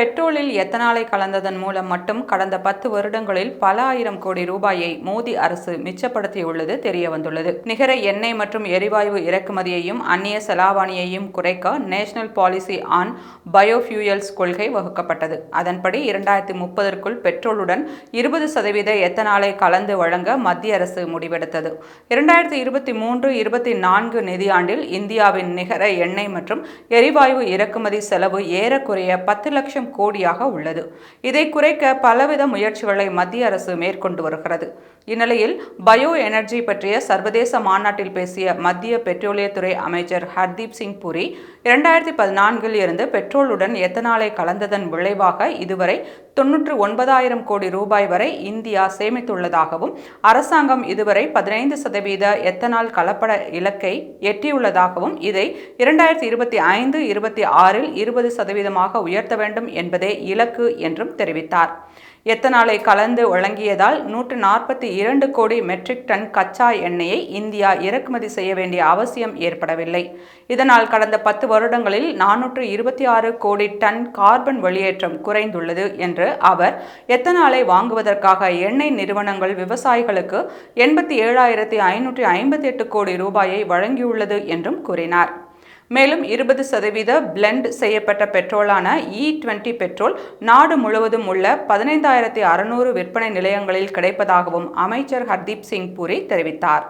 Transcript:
பெட்ரோலில் எத்தனாலை கலந்ததன் மூலம் மட்டும் கடந்த பத்து வருடங்களில் பல ஆயிரம் கோடி ரூபாயை மோடி அரசு மிச்சப்படுத்தியுள்ளது தெரிய வந்துள்ளது நிகர எண்ணெய் மற்றும் எரிவாயு இறக்குமதியையும் அந்நிய செலாவணியையும் குறைக்க நேஷனல் பாலிசி ஆன் பயோஃபியூயல்ஸ் கொள்கை வகுக்கப்பட்டது. அதன்படி இரண்டாயிரத்தி முப்பதற்குள் பெட்ரோலுடன் இருபது சதவீத எத்தனாலை கலந்து வழங்க மத்திய அரசு முடிவெடுத்தது. இரண்டாயிரத்தி இருபத்தி மூன்று இருபத்தி நான்கு நிதியாண்டில் இந்தியாவின் நிகர எண்ணெய் மற்றும் எரிவாயு இறக்குமதி செலவு ஏறக்குறைய பத்து லட்சம் கோடியாக உள்ளது. இதை குறைக்க பலவித முயற்சிகளை மத்திய அரசு மேற்கொண்டு வருகிறது. இந்நிலையில் பயோ எனர்ஜி பற்றிய சர்வதேச மாநாட்டில் பேசிய மத்திய பெட்ரோலியத்துறை அமைச்சர் ஹர்தீப் சிங் புரி இரண்டாயிரத்தி பதினான்கில் இருந்து பெட்ரோலுடன் எத்தனாலை கலந்ததன் விளைவாக இதுவரை தொன்னூற்று ஒன்பதாயிரம் கோடி ரூபாய் வரை இந்தியா சேமித்துள்ளதாகவும் அரசாங்கம் இதுவரை பதினைந்து சதவீத எத்தனால் கலப்பட இலக்கை எட்டியுள்ளதாகவும் இதை இரண்டாயிரத்தி இருபத்தி ஐந்து இருபத்தி ஆறில் இருபது சதவீதமாக உயர்த்த வேண்டும் என்பதே இலக்கு என்றும் தெரிவித்தார். எத்தனாலை கலந்து வழங்கியதால் நூற்று நாற்பத்தி இரண்டு கோடி மெட்ரிக் டன் கச்சா எண்ணெயை இந்தியா இறக்குமதி செய்ய வேண்டிய அவசியம் ஏற்படவில்லை. இதனால் கடந்த பத்து வருடங்களில் நானூற்று இருபத்தி ஆறு கோடி டன் கார்பன் வெளியேற்றம் குறைந்துள்ளது என்று அவர் எத்தனாலை வாங்குவதற்காக எண்ணெய் நிறுவனங்கள் விவசாயிகளுக்கு எண்பத்தி ஏழாயிரத்தி ஐநூற்றி ஐம்பத்தி எட்டு கோடி ரூபாயை வழங்கியுள்ளது என்றும் கூறினார். மேலும் இருபது சதவீத பிளெண்ட் செய்யப்பட்ட பெட்ரோலான e இ டுவெண்ட்டி பெட்ரோல் நாடு முழுவதும் உள்ள பதினைந்தாயிரத்தி அறுநூறு விற்பனை நிலையங்களில் கிடைப்பதாகவும் அமைச்சர் ஹர்தீப் சிங் பூரி தெரிவித்தார்.